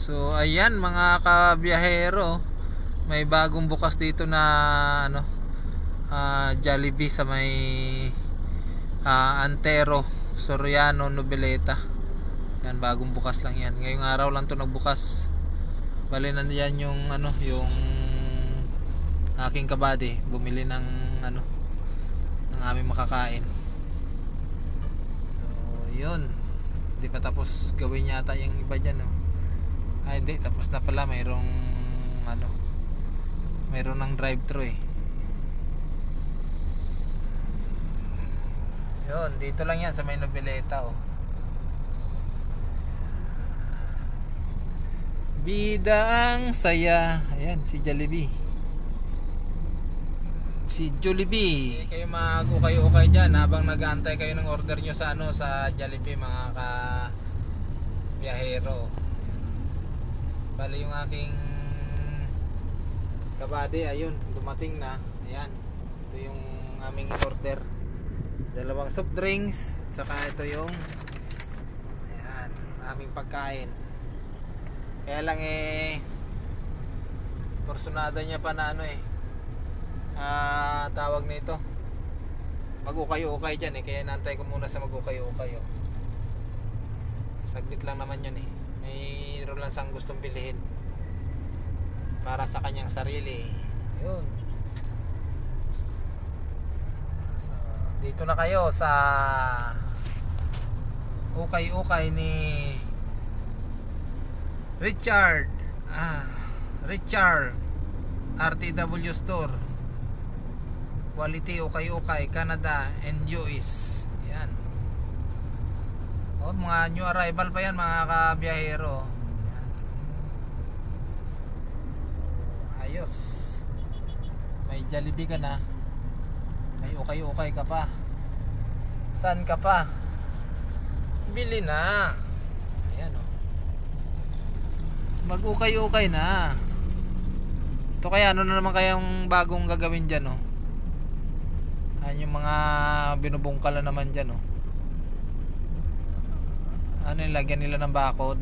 So ayan mga kabiyahero, may bagong bukas dito na ano ah, Jollibee sa may ah, Antero, Soriano, Noveleta. Yan bagong bukas lang yan. Ngayong araw lang 'to nagbukas. Bali nandiyan yung ano, yung aking kabady bumili ng ano ng aming makakain. So, yun. Hindi pa tapos gawin yata yung iba dyan, no? Ay, hindi. Tapos na pala. Mayroong, ano, mayroon ng drive-thru, eh. Yun, dito lang yan sa may Noveleta, oh. Bida ang saya. Ayan, si Jollibee. Si Jollibee. Kayo mag-ukay-ukay dyan habang nag-aantay kayo ng order nyo sa ano sa Jollibee mga ka biyahero. Bali yung aking kabady ayun dumating na. Ayan. Ito yung aming order. Dalawang soft drinks at saka ito yung ayan, aming pagkain. Kaya lang eh personada niya pa na ano eh ah tawag nito mag-ukay-ukay dyan eh kaya nantay ko muna sa mag-ukay-ukay oh. saglit lang naman yun eh mayroon lang siyang gustong bilhin para sa kanyang sarili. Yun. So, dito na kayo sa ukay-ukay ni Richard. Ah Richard RTW Store. Quality Okay Okay Canada and US oh, mga new arrival pa yan mga kabiyahero. So, ayos. May Jollibee ka na. May okay ka pa. Saan ka pa? Bili na. Ayan oh. Mag okay okay na. Ito kaya ano na naman kayang bagong gagawin dyan oh? Ayan yung mga binubungkala naman dyan, oh. Ano yung lagyan nila ng bakod?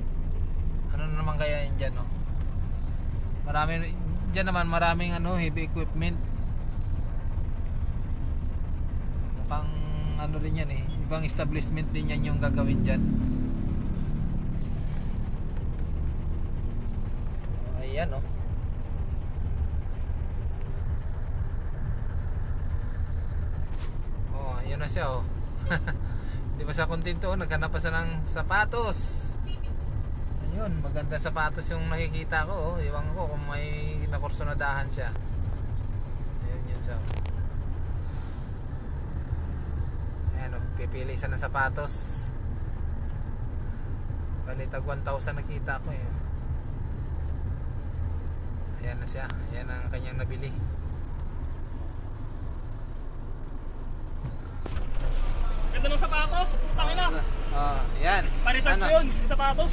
Ano na naman kaya yun dyan, oh? Marami, dyan naman maraming ano, heavy equipment. Mukhang ano rin yan, eh. Ibang establishment din yan yung gagawin dyan. So, ayan, oh. Oh, yun na siya oh. Hindi pa siya kontento, naghanap pa siya ng sapatos. Ayun, maganda sapatos yung nakikita ko oh. Iwan ko kung may nakursunadahan siya. Ayun yun oh. Ayan oh, pipili siya ng sapatos. Balitag 1,000 nakita ko eh. Ayan na siya. Ayan ang kanyang nabili. Ganda ng sapatos, putang ina. Oh, yan. Parisag Ano? ko yun, yung sapatos.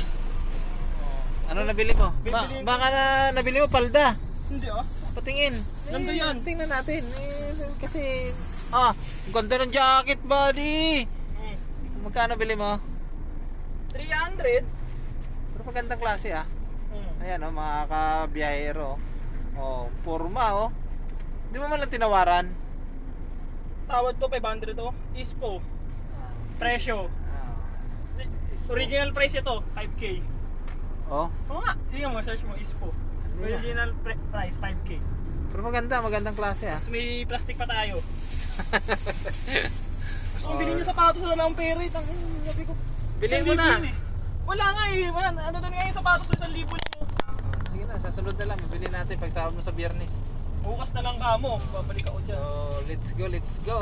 Ano nabili mo? Ba- Bibili ko. baka na nabili mo palda. Hindi ah. Patingin. Nandun yan. Tingnan natin. Eh, kasi ah, ang ganda ng jacket, buddy. Hmm. Magkano bili mo? 300. Pero magandang klase ah. Hmm. Ayan oh, mga kabiyahero. Oh, forma oh. Di mo man lang tinawaran. Tawad to 500 to. Ispo. Presyo. Ah, Original price ito, 5k. oh, Oo nga, tingnan mo, search mo, Ispo. Original pre- price, 5k. pero maganda, magandang klase ah. Tapos may plastic pa tayo. Tapos kung bilhin niyo sapatos wala akong pera, eh. tang sabi ko. Bilhin mo libo na. yun eh. Wala nga eh, wala. Ano doon nga yung sapatos sa 1,000 niyo. Sige na, sa sunod na lang. Bili natin pag sahod mo sa biyernes. Bukas na lang kamo, babalik ako So, dyan. let's go, let's go.